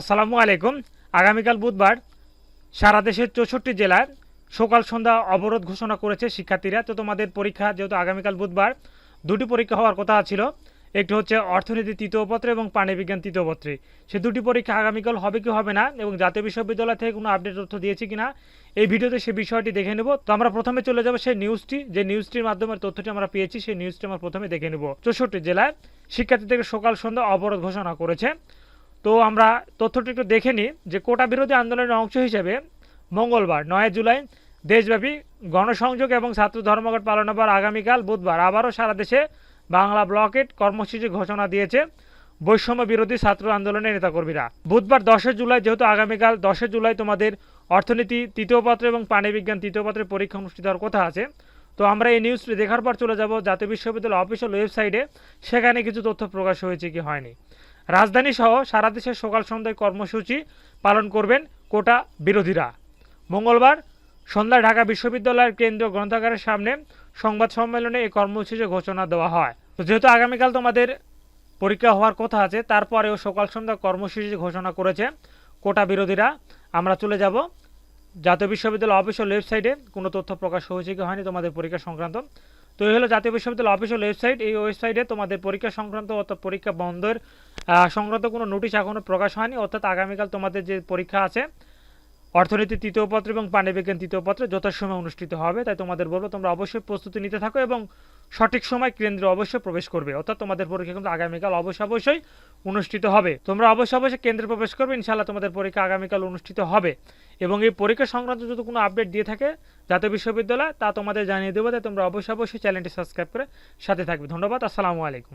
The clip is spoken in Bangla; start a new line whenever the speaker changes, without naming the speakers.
আসসালামু আলাইকুম। আগামীকাল বুধবার সারা দেশের চৌষট্টি জেলায় সকাল সন্ধ্যা অবরোধ ঘোষণা করেছে শিক্ষার্থীরা। তো তোমাদের পরীক্ষা যেহেতু আগামীকাল বুধবার, দুটি পরীক্ষা হওয়ার কথা ছিল। একটি হচ্ছে অর্থনীতি তৃতীয় পত্রে এবং প্রাণীবিজ্ঞান তৃতীয় পত্রে। সে দুটি পরীক্ষা আগামীকাল হবে কি হবে না এবং জাতীয় বিশ্ববিদ্যালয় থেকে কোনো আপডেট তথ্য দিয়েছে কিনা, এই ভিডিওতে সে বিষয়টি দেখে নেব। তো আমরা প্রথমে চলে যাব সেই নিউজটি। যে নিউজটির মাধ্যমে তথ্যটি আমরা পেয়েছি, সেই নিউজটি আমরা প্রথমে দেখে নেব। চৌষট্টি জেলায় শিক্ষার্থীদের সকাল সন্ধ্যা অবরোধ ঘোষণা করেছে। তো আমরা তথ্যটি একটু দেখে নিই যে কোটা বিরোধী আন্দোলনের অংশ হিসেবে মঙ্গলবার, নয় জুলাই, দেশব্যাপী গণসংযোগ এবং ছাত্র ধর্মঘট পালন হবার আগামীকাল বুধবার আবারও সারা দেশে বাংলা ব্লকেট কর্মসূচি ঘোষণা দিয়েছে বৈষম্য বিরোধী ছাত্র আন্দোলনের নেতাকর্মীরা। বুধবার দশে জুলাই, যেহেতু আগামীকাল দশে জুলাই তোমাদের অর্থনীতি তৃতীয় পত্র এবং প্রাণীবিজ্ঞান তৃতীয় পত্রের পরীক্ষা অনুষ্ঠিত হওয়ার কথা আছে, তো আমরা এই নিউজটি দেখার পর চলে যাব জাতীয় বিশ্ববিদ্যালয় অফিসিয়াল ওয়েবসাইটে সেখানে কিছু তথ্য প্রকাশ হয়েছে কি হয়নি। রাজধানী সহ সারা দেশে সকাল সন্ধ্যায় কর্মসূচি পালন করবেন কোটা বিরোধীরা। মঙ্গলবার সন্ধ্যায় ঢাকা বিশ্ববিদ্যালয়ের কেন্দ্রীয় গ্রন্থাগারের সামনে সংবাদ সম্মেলনে এই কর্মসূচি ঘোষণা দেওয়া হয়। তো যেহেতু আগামীকাল তোমাদের পরীক্ষা হওয়ার কথা আছে, তারপরেও সকাল সন্ধ্যা কর্মসূচি ঘোষণা করেছে কোটা বিরোধীরা। আমরা চলে যাব জাতীয় বিশ্ববিদ্যালয় অফিসিয়াল ওয়েবসাইটে। কোনো তথ্য প্রকাশ হয়েছে কি হয়নি তোমাদের পরীক্ষা সংক্রান্ত। তো এই হলো জাতীয় বিশ্ববিদ্যালয় অফিসিয়াল ওয়েবসাইট। এই ওয়েবসাইটে তোমাদের পরীক্ষা সংক্রান্ত অর্থাৎ পরীক্ষা বন্ধের সংক্রান্ত কোনো নোটিশ এখনও প্রকাশ হয়নি, অর্থাৎ আগামীকাল তোমাদের যে পরীক্ষা আছে অর্থনীতি তৃতীয় পত্র এবং প্রাণীবিজ্ঞান তৃতীয় পত্র যথাসময়ে অনুষ্ঠিত হবে, তাই তোমাদের বলব তোমরা অবশ্যই প্রস্তুতি নিতে থাকো এবং সঠিক সময় কেন্দ্রে অবশ্যই প্রবেশ করবে, অর্থাৎ তোমাদের পরীক্ষা কিন্তু আগামীকাল অবশ্যই অবশ্যই অনুষ্ঠিত হবে। তোমরা অবশ্যই অবশ্যই কেন্দ্রে প্রবেশ করবে, ইনশাআল্লাহ তোমাদের পরীক্ষা আগামীকাল অনুষ্ঠিত হবে। এবং এই পরীক্ষা সংক্রান্ত যদি কোনো আপডেট দিয়ে থাকে জাতীয় বিশ্ববিদ্যালয়, তা তোমাদের জানিয়ে দেবো, তাই তোমরা অবশ্যই অবশ্যই চ্যানেলটি সাবস্ক্রাইব করে সাথে থাকবে। ধন্যবাদ, আসসালামু আলাইকুম।